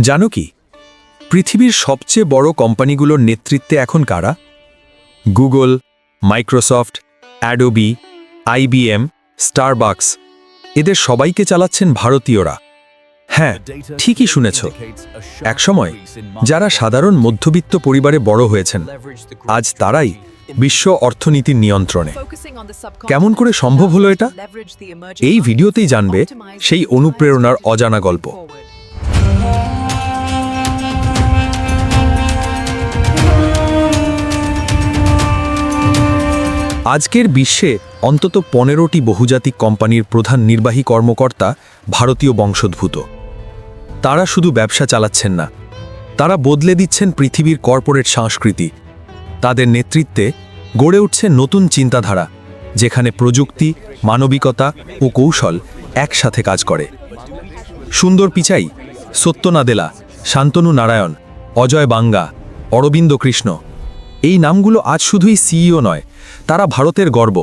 জানো কি? পৃথিবীর সবচেয়ে বড় কোম্পানিগুলোর নেতৃত্বে এখন কারা? Google, Microsoft, Adobe, IBM, Starbucks. এদের সবাইকে চালাচ্ছেন ভারতীয়রা। হ্যাঁ ঠিকই শুনেছ। একসময় যারা সাধারণ মধ্যবিত্ত পরিবারে বড় হয়েছেন, আজ তারাই বিশ্ব অর্থনীতির নিয়ন্ত্রণে। কেমন করে সম্ভব হলো এটা? এই ভিডিওতেই জানবে সেই অনুপ্রেরণার অজানা গল্প। আজকের বিশ্বে অন্তত পনেরোটি বহুজাতিক কোম্পানির প্রধান নির্বাহী কর্মকর্তা ভারতীয় বংশোদ্ভূত। তারা শুধু ব্যবসা চালাচ্ছেন না, তারা বদলে দিচ্ছেন পৃথিবীর কর্পোরেট সংস্কৃতি। তাদের নেতৃত্বে গড়ে উঠছে নতুন চিন্তাধারা, যেখানে প্রযুক্তি, মানবিকতা ও কৌশল একসাথে কাজ করে। সুন্দর পিচাই, সত্যনাদেলা, শান্তনু নারায়ণ, অজয় বাঙ্গা, অরবিন্দ কৃষ্ণ এই নামগুলো আজ শুধুই সিইও নয় তারা ভারতের গর্ব।